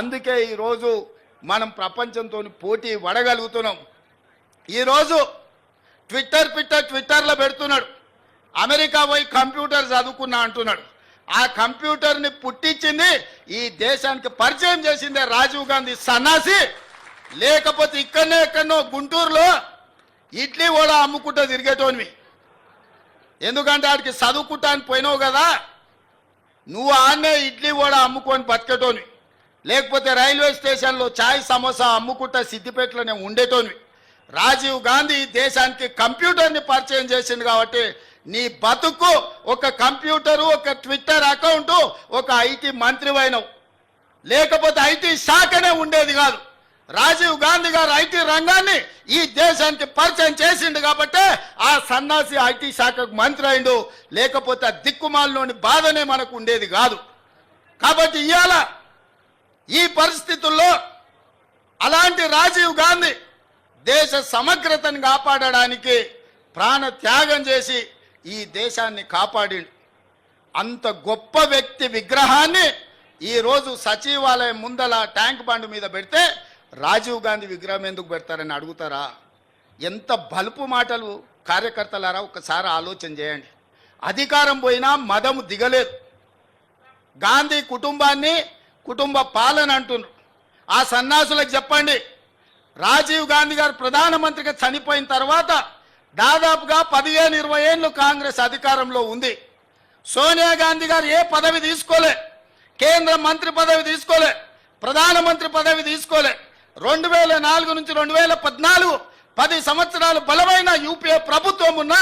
అందుకే ఈరోజు మనం ప్రపంచంతో పోటీ పడగలుగుతున్నాం. ఈరోజు ట్విట్టర్ పిట్టర్ ట్విట్టర్లో పెడుతున్నాడు. అమెరికా పోయి కంప్యూటర్ చదువుకున్నా అంటున్నాడు. ఆ కంప్యూటర్ని పుట్టించింది ఈ దేశానికి పరిచయం చేసిందే రాజీవ్ గాంధీ సన్నాసి. లేకపోతే ఇక్కడనే ఎక్కడనో గుంటూరులో ఇడ్లీ కూడా అమ్ముకుంటూ తిరిగేటోనివి. ఎందుకంటే ఆడికి చదువుకుంటానికి పోయినావు కదా. నువ్వు ఆన్నే ఇడ్లీ కూడా అమ్ముకొని బతికేటోనివి. లేకపోతే రైల్వే స్టేషన్లో చాయ్ సమోసా అమ్ముకుంటా సిద్దిపేటలోనే ఉండేటోని. రాజీవ్ గాంధీ ఈ దేశానికి కంప్యూటర్ని పరిచయం చేసింది కాబట్టి నీ బతుకు ఒక కంప్యూటరు ఒక ట్విట్టర్ అకౌంటు ఒక ఐటీ మంత్రివైనవు. లేకపోతే ఐటీ శాఖనే ఉండేది కాదు. రాజీవ్ గాంధీ గారు ఐటీ రంగాన్ని ఈ దేశానికి పరిచయం చేసిండు కాబట్టి ఆ సన్నాసి ఐటీ శాఖకు మంత్రి అయిండు. లేకపోతే దిక్కుమాలలోని బాధనే మనకు ఉండేది కాదు. కాబట్టి ఇవాళ ఈ పరిస్థితుల్లో అలాంటి రాజీవ్ గాంధీ దేశ సమగ్రతను కాపాడడానికి ప్రాణ త్యాగం చేసి ఈ దేశాన్ని కాపాడిండు. అంత గొప్ప వ్యక్తి విగ్రహాన్ని ఈరోజు సచివాలయం ముందల ట్యాంక్ బండ్ మీద పెడితే రాజీవ్ గాంధీ విగ్రహం ఎందుకు పెడతారని అడుగుతారా? ఎంత బలుపు మాటలు కార్యకర్తలారా ఒకసారి ఆలోచన చేయండి. అధికారం పోయినా మదము దిగలేదు. గాంధీ కుటుంబాన్ని కుటుంబ పాలన అంటున్నారు. ఆ సన్నాసులకు చెప్పండి. రాజీవ్ గాంధీ గారు ప్రధానమంత్రిగా చనిపోయిన తర్వాత దాదాపుగా పదిహేను ఇరవై ఏళ్ళు కాంగ్రెస్ అధికారంలో ఉంది. సోనియా గాంధీ గారు ఏ పదవి తీసుకోలే. కేంద్ర మంత్రి పదవి తీసుకోలే. ప్రధానమంత్రి పదవి తీసుకోలే. రెండు వేల నాలుగు నుంచి రెండు వేల పద్నాలుగు పది సంవత్సరాలు బలమైన యూపీఏ ప్రభుత్వం ఉన్న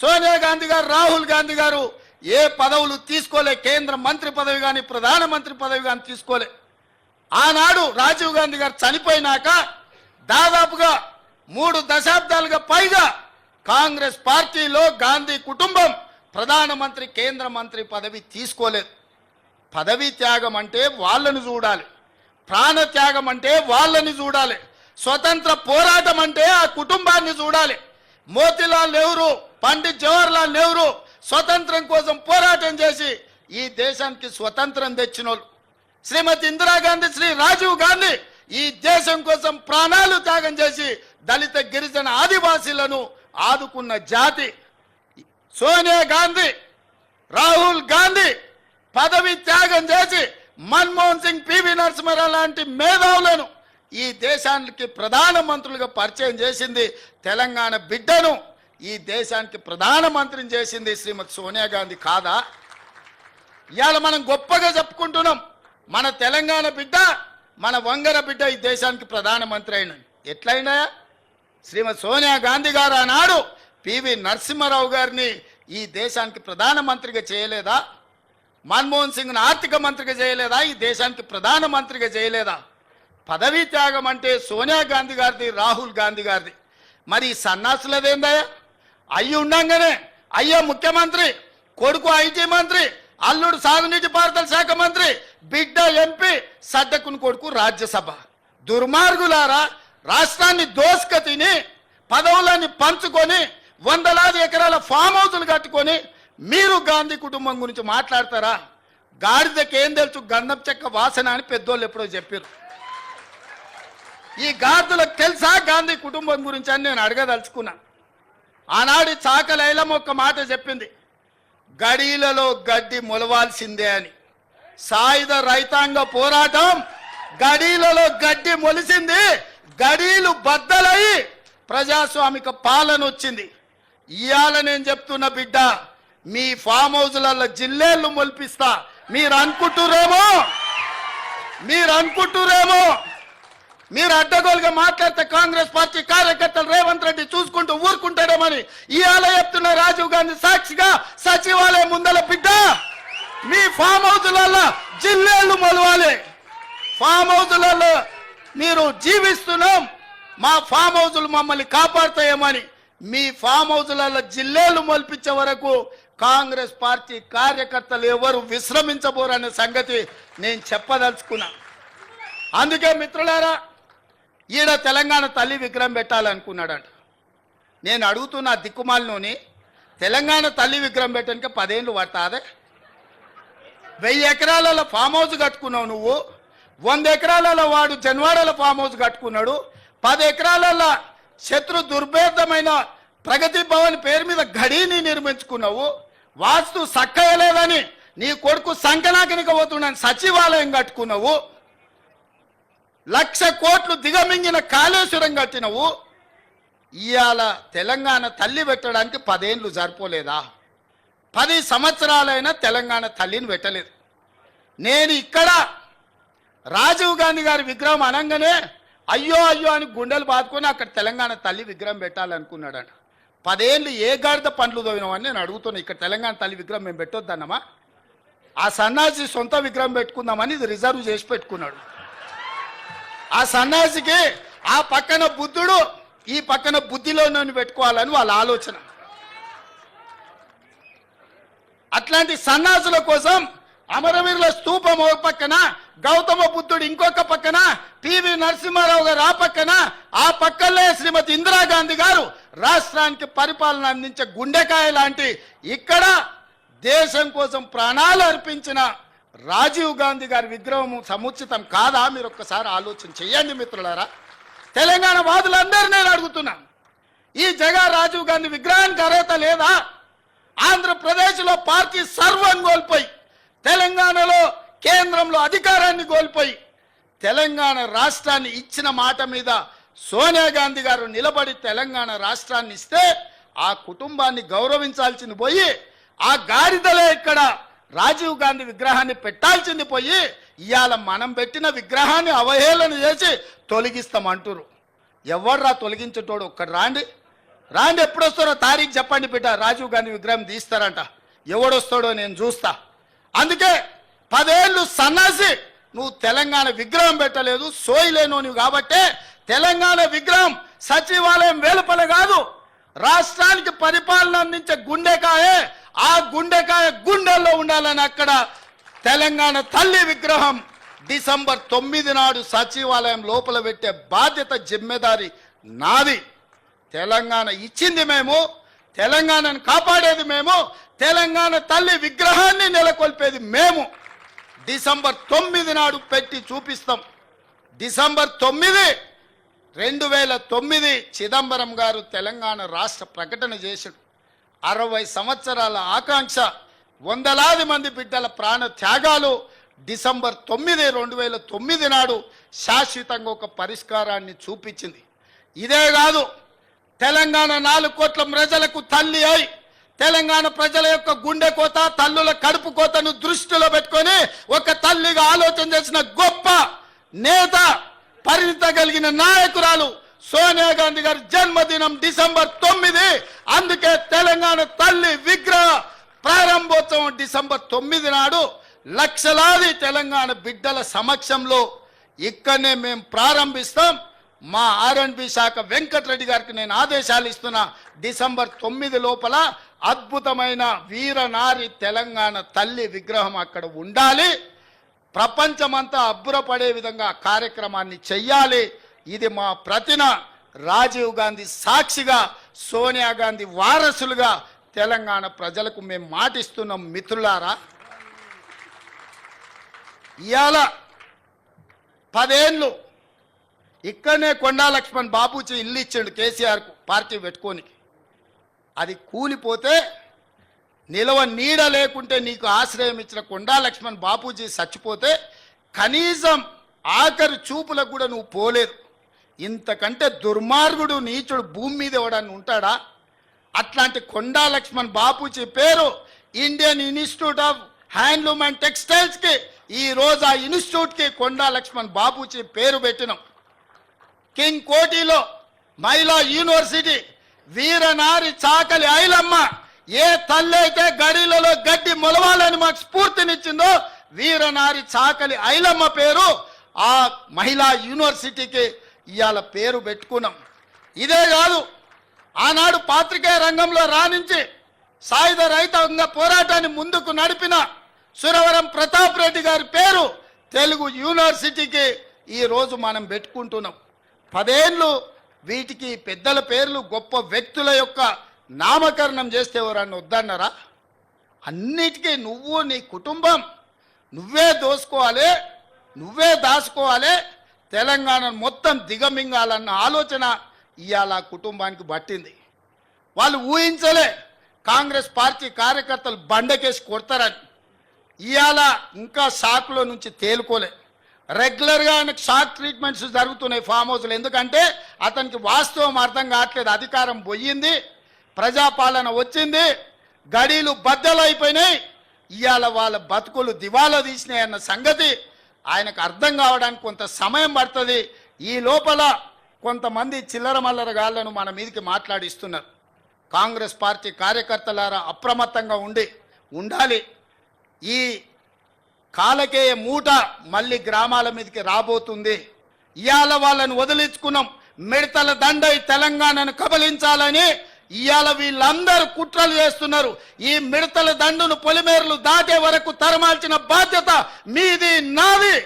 సోనియా గాంధీ గారు రాహుల్ గాంధీ గారు ఏ పదవులు తీసుకోలే కేంద్ర మంత్రి పదవి కానీ ప్రధానమంత్రి పదవి కానీ తీసుకోలే. ఆనాడు రాజీవ్ గాంధీ గారు చనిపోయినాక దాదాపుగా మూడు దశాబ్దాలుగా పైగా కాంగ్రెస్ పార్టీలో గాంధీ కుటుంబం ప్రధానమంత్రి కేంద్ర మంత్రి పదవి తీసుకోలేదు. పదవి త్యాగం అంటే వాళ్ళని చూడాలి. ప్రాణ త్యాగం అంటే వాళ్ళని చూడాలి. స్వతంత్ర పోరాటం అంటే ఆ కుటుంబాన్ని చూడాలి. మోతిలాల్ నెహ్రూ పండిత్ జవహర్లాల్ నెహ్రూ స్వతంత్రం కోసం పోరాటం చేసి ఈ దేశానికి స్వతంత్రం తెచ్చినోళ్ళు. శ్రీమతి ఇందిరాగాంధీ శ్రీ రాజీవ్ గాంధీ ఈ దేశం కోసం ప్రాణాలు త్యాగం చేసి దళిత గిరిజన ఆదివాసీలను ఆదుకున్న జాతి. సోనియా గాంధీ రాహుల్ గాంధీ పదవి త్యాగం చేసి మన్మోహన్ సింగ్ పివి నరసింహారావు లాంటి మేధావులను ఈ దేశానికి ప్రధానమంత్రులుగా పరిచయం చేసింది తెలంగాణ బిడ్డను. ఈ దేశానికి ప్రధానమంత్రిని చేసింది శ్రీమతి సోనియా గాంధీ కాదా? ఇవాళ మనం గొప్పగా చెప్పుకుంటున్నాం. మన తెలంగాణ బిడ్డ మన వంగర బిడ్డ ఈ దేశానికి ప్రధానమంత్రి అయిన ఎట్లయినా శ్రీమతి సోనియా గాంధీ గారు ఆనాడు పివి నరసింహారావు గారిని ఈ దేశానికి ప్రధానమంత్రిగా చేయలేదా? మన్మోహన్ సింగ్ను ఆర్థిక మంత్రిగా చేయలేదా? ఈ దేశానికి ప్రధానమంత్రిగా చేయలేదా? పదవీ త్యాగం అంటే సోనియా గాంధీ గారిది రాహుల్ గాంధీ గారిది. మరి ఈ సన్నాసులదేందయ్యా అయ్యి ఉండంగానే అయ్యో ముఖ్యమంత్రి కొడుకు ఐటీ మంత్రి అల్లుడు సాగునీటి పారుదల శాఖ మంత్రి బిడ్డ ఎంపీ సద్దకుని కొడుకు రాజ్యసభ. దుర్మార్గులారా రాష్ట్రాన్ని దోసుక తిని పదవులన్నీ పంచుకొని వందలాది ఎకరాల ఫామ్ హౌసులు కట్టుకొని మీరు గాంధీ కుటుంబం గురించి మాట్లాడతారా? గాడిదకి ఏం తెలుసు గంధం చెక్క వాసన అని పెద్దోళ్ళు ఎప్పుడో చెప్పారు ఈ గాడిదలకు తెలుసా గాంధీ కుటుంబం గురించి అని నేను అడగదలుచుకున్నాను ఆనాడు చాకలైలం ఒక మాట చెప్పింది. గడీలలో గడ్డి మొలవాల్సిందే అని. సాయుధ రైతాంగ పోరాటం గడీలలో గడ్డి మొలిసింది. గడీలు బద్దలై ప్రజాస్వామిక పాలన వచ్చింది. ఇవాళ నేను చెప్తున్న బిడ్డ మీ ఫామ్ హౌజ్లలో జిల్లేళ్ళు మొలిపిస్తా. మీరు అనుకుంటురేమో? మీరు అనుకుంటురేమో? మీరు అడ్డగోలుగా మాట్లాడితే కాంగ్రెస్ పార్టీ కార్యకర్తలు రేవంత్ రెడ్డి చూసుకుంటూ ఊరుకుంటాడేమని ఇవాళ చెప్తున్న రాజీవ్ గాంధీ సాక్షిగా సచివాలయం ముందల బిడ్డ. మీ ఫామ్ హౌస్లలో జిల్లేళ్ళు మొలవాలి. ఫామ్ హౌస్లలో మీరు జీవిస్తున్నాం. మా ఫామ్ హౌజులు మమ్మల్ని కాపాడుతాయేమని మీ ఫామ్ హౌజులలో జిల్లేలు మొల్పించే వరకు కాంగ్రెస్ పార్టీ కార్యకర్తలు ఎవరు విశ్రమించబోరనే సంగతి నేను చెప్పదలుచుకున్నా. అందుకే మిత్రులారా ఈడ తెలంగాణ తల్లి విగ్రహం పెట్టాలనుకున్నాడంట. నేను అడుగుతున్న దిక్కుమాలలోని తెలంగాణ తల్లి విగ్రహం పెట్టడానికి పదేళ్ళు పడతాదే? వెయ్యి ఎకరాలలో ఫామ్ హౌస్ కట్టుకున్నావు నువ్వు వంద ఎకరాలలో వాడు జన్వాడల ఫామ్ హౌస్ కట్టుకున్నాడు పది ఎకరాలలో శత్రు దుర్భేదమైన ప్రగతి భవన్ పేరు మీద గడీని నిర్మించుకున్నావు వాస్తు సక్కయలేదని నీ కొడుకు సంకనాకనికి పోతున్నాను సచివాలయం కట్టుకున్నావు లక్ష కోట్లు దిగమింగిన కాళేశ్వరం కట్టినవు ఇవాళ తెలంగాణ తల్లి పెట్టడానికి పదేండ్లు సరిపోలేదా? పది సంవత్సరాలైనా తెలంగాణ తల్లిని పెట్టలేదు. నేను ఇక్కడ రాజీవ్ గాంధీ గారి విగ్రహం అనగానే అయ్యో అయ్యో అని గుండెలు బాదుకొని అక్కడ తెలంగాణ తల్లి విగ్రహం పెట్టాలనుకున్నాడట. పదేళ్ళు ఏ గాడిద పండ్లు తోవినామని నేను అడుగుతున్నాను ఇక్కడ తెలంగాణ తల్లి విగ్రహం మేము పెట్టొద్దన్నమా? ఆ సన్నాసి సొంత విగ్రహం పెట్టుకుందామని ఇది రిజర్వ్ చేసి పెట్టుకున్నాడు. ఆ సన్యాసికి ఆ పక్కన బుద్ధుడు ఈ పక్కన బుద్ధిలో నన్ను పెట్టుకోవాలని వాళ్ళ ఆలోచన. అట్లాంటి సన్నాసుల కోసం అమరవీరుల స్తూపం ఒక పక్కన గౌతమ బుద్ధుడు ఇంకొక పక్కన పివి నరసింహారావు గారు ఆ పక్కన ఆ పక్కనే శ్రీమతి ఇందిరాగాంధీ గారు రాష్ట్రానికి పరిపాలన అందించే గుండెకాయ లాంటి ఇక్కడ దేశం కోసం ప్రాణాలు అర్పించిన రాజీవ్ గాంధీ గారి విగ్రహం సముచితం కాదా? మీరు ఒక్కసారి ఆలోచన చేయండి మిత్రులారా. తెలంగాణ వాదులందరూ నేను అడుగుతున్నాను ఈ జగా రాజీవ్ గాంధీ విగ్రహానికి అర్హత లేదా? ఆంధ్రప్రదేశ్లో పార్టీ సర్వం కోల్పోయి తెలంగాణలో కేంద్రంలో అధికారాన్ని కోల్పోయి తెలంగాణ రాష్ట్రాన్ని ఇచ్చిన మాట మీద సోనియా గాంధీ గారు నిలబడి తెలంగాణ రాష్ట్రాన్ని ఇస్తే ఆ కుటుంబాన్ని గౌరవించాల్సింది పోయి ఆ గాడిదలే ఇక్కడ రాజీవ్ గాంధీ విగ్రహాన్ని పెట్టాల్సింది పోయి ఇవాళ మనం పెట్టిన విగ్రహాన్ని అవహేళన చేసి తొలగిస్తామంటురు ఎవర్రా తొలగించేటోడు ఒక్కడు రాండి. రాండి ఎప్పుడు వస్తారో తారీఖు చెప్పండి బిడ్డ రాజీవ్ గాంధీ విగ్రహం తీస్తారంట. ఎవడొస్తాడో నేను చూస్తా. అందుకే పదేళ్ళు సన్నాసి నువ్వు తెలంగాణ విగ్రహం పెట్టలేదు సోయిలేనోనివి కాబట్టే తెలంగాణ విగ్రహం సచివాలయం వేలుపల కాదు. రాష్ట్రానికి పరిపాలన అందించే గుండెకాయే ఆ గుండెకాయ గుండెల్లో ఉండాలని అక్కడ తెలంగాణ తల్లి విగ్రహం డిసెంబర్ తొమ్మిది నాడు సచివాలయం లోపల పెట్టే బాధ్యత జిమ్మెదారి నాది. తెలంగాణ ఇచ్చింది మేము తెలంగాణను కాపాడేది మేము తెలంగాణ తల్లి విగ్రహాన్ని నెలకొల్పేది మేము. డిసెంబర్ తొమ్మిది నాడు పెట్టి చూపిస్తాం. డిసెంబర్ తొమ్మిది రెండు వేల తొమ్మిది చిదంబరం గారు తెలంగాణ రాష్ట్ర ప్రకటన చేశాడు. అరవై సంవత్సరాల ఆకాంక్ష వందలాది మంది బిడ్డల ప్రాణ త్యాగాలు డిసెంబర్ తొమ్మిది రెండు వేల తొమ్మిది నాడు శాశ్వతంగా ఒక పరిష్కారాన్ని చూపించింది. ఇదే కాదు తెలంగాణ నాలుగు కోట్ల ప్రజలకు తల్లి అయి తెలంగాణ ప్రజల యొక్క గుండె కోత తల్లుల కడుపు కోతను దృష్టిలో పెట్టుకొని ఒక తల్లిగా ఆలోచన చేసిన గొప్ప నేత పరిణిత కలిగిన నాయకురాలు సోనియా గాంధీ గారి జన్మదినం డిసెంబర్ తొమ్మిది. అందుకే తెలంగాణ తల్లి విగ్రహ ప్రారంభోత్సవం డిసెంబర్ తొమ్మిది నాడు లక్షలాది తెలంగాణ బిడ్డల సమక్షంలో ఇక్కడనే మేము ప్రారంభిస్తాం. మా ఆర్ఎండ్బి శాఖ వెంకటరెడ్డి గారికి నేను ఆదేశాలు ఇస్తున్నా. డిసెంబర్ తొమ్మిది లోపల అద్భుతమైన వీరనారి తెలంగాణ తల్లి విగ్రహం అక్కడ ఉండాలి. ప్రపంచమంతా అబ్బురపడే విధంగా కార్యక్రమాన్ని చెయ్యాలి. ఇది మా ప్రతిన రాజీవ్ గాంధీ సాక్షిగా సోనియా గాంధీ వారసులుగా తెలంగాణ ప్రజలకు మేము మాటిస్తున్నాం మిత్రులారా. ఇవాళ పదేళ్ళు ఇక్కడనే కొండా లక్ష్మణ్ బాబూజీ ఇల్లు ఇచ్చాడు కేసీఆర్కు పార్టీ పెట్టుకోనికి అది కూలిపోతే నిలవ నీడ లేకుంటే నీకు ఆశ్రయం ఇచ్చిన కొండా లక్ష్మణ్ బాపూజీ చచ్చిపోతే కనీసం ఆఖరి చూపులకు కూడా నువ్వు పోలేదు. ఇంతకంటే దుర్మార్గుడు నీచుడు భూమి మీద ఎవడని ఉంటాడా? అట్లాంటి కొండా లక్ష్మణ్ బాపూజీ పేరు Indian institute of handloom and టెక్స్టైల్స్కి ఈ రోజు ఆ ఇన్స్టిట్యూట్కి కొండా లక్ష్మణ్ బాపూజీ పేరు పెట్టినాం. కింగ్ కోటిలో మహిళా యూనివర్సిటీ వీరనారి చాకలి ఐలమ్మ ఏ తల్లైతే గడిలలో గడ్డి మొలవాలని మాకు స్ఫూర్తినిచ్చిందో వీరనారి చాకలి ఐలమ్మ పేరు ఆ మహిళా యూనివర్సిటీకి ఇవాళ పేరు పెట్టుకున్నాం. ఇదే కాదు ఆనాడు పాత్రికేయ రంగంలో రాణించి సాయుధ రైతాంగ పోరాటాన్ని ముందుకు నడిపిన సురవరం ప్రతాప్ రెడ్డి గారి పేరు తెలుగు యూనివర్సిటీకి ఈ రోజు మనం పెట్టుకుంటున్నాం. పదేళ్ళు వీటికి పెద్దల పేర్లు గొప్ప వ్యక్తుల యొక్క నామకరణం చేస్తే ఎవరన్నా వద్దన్నారా? అన్నిటికీ నువ్వు నీ కుటుంబం నువ్వే దోసుకోవాలి నువ్వే దాచుకోవాలి తెలంగాణను మొత్తం దిగమింగాలన్న ఆలోచన ఇవాళ కుటుంబానికి పట్టింది. వాళ్ళు ఊహించలే కాంగ్రెస్ పార్టీ కార్యకర్తలు బండకేసి కొడతారని. ఇవాళ ఇంకా షాక్లో నుంచి తేలుకోలే. రెగ్యులర్గా ఆయనకు షాక్ ట్రీట్మెంట్స్ జరుగుతున్నాయి ఫామ్ హౌస్లు. ఎందుకంటే అతనికి వాస్తవం అర్థం కావట్లేదు. అధికారం పోయింది ప్రజాపాలన వచ్చింది గడీలు బద్దలు అయిపోయినాయి ఇవాళ వాళ్ళ బతుకులు దివాలా తీసినాయన్న సంగతి ఆయనకు అర్థం కావడానికి కొంత సమయం పడుతుంది. ఈ లోపల కొంతమంది చిల్లర మల్లర గాళ్ళను మన మీదకి మాట్లాడిస్తున్నారు. కాంగ్రెస్ పార్టీ కార్యకర్తలారా అప్రమత్తంగా ఉండి ఉండాలి. ఈ కాలకేయ మూట మళ్ళీ గ్రామాల మీదకి రాబోతుంది. ఇవాళ వాళ్ళని వదిలించుకున్నాం. మిడతల దండై తెలంగాణను కబలించాలని ఇవాళ వీళ్ళందరూ కుట్రలు చేస్తున్నారు. ఈ మిడతల దండును పొలిమేరలు దాటే వరకు తరమాల్చిన బాధ్యత మీది నాది.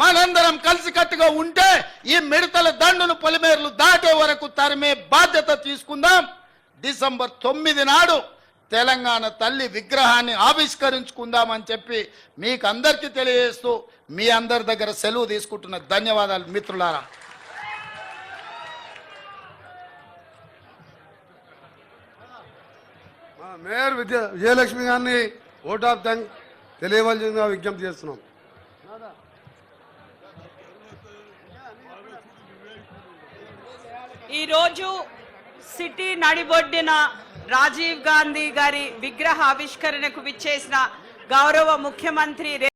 మనందరం కలిసికట్టుగా ఉంటే ఈ మిడతల దండును పొలిమేరలు దాటే వరకు తరిమే బాధ్యత తీసుకుందాం. డిసెంబర్ తొమ్మిది నాడు తెలంగాణ తల్లి విగ్రహాన్ని ఆవిష్కరించుకుందామని చెప్పి మీకు అందరికీ తెలియజేస్తూ మీ అందరి దగ్గర సెలవు తీసుకుంటున్న ధన్యవాదాలు మిత్రులారా. మేయర్ విజయ విజయలక్ష్మి గారిని ఓట్ ఆఫ్ థ్యాంక్ తెలియవలసిందిగా విజ్ఞప్తి చేస్తున్నాం. ఈరోజు సిటీ నడిబొడ్డిన రాజీవ్ గాంధీ గారి విగ్రహ ఆవిష్కరణకు విచ్చేసిన గౌరవ ముఖ్యమంత్రి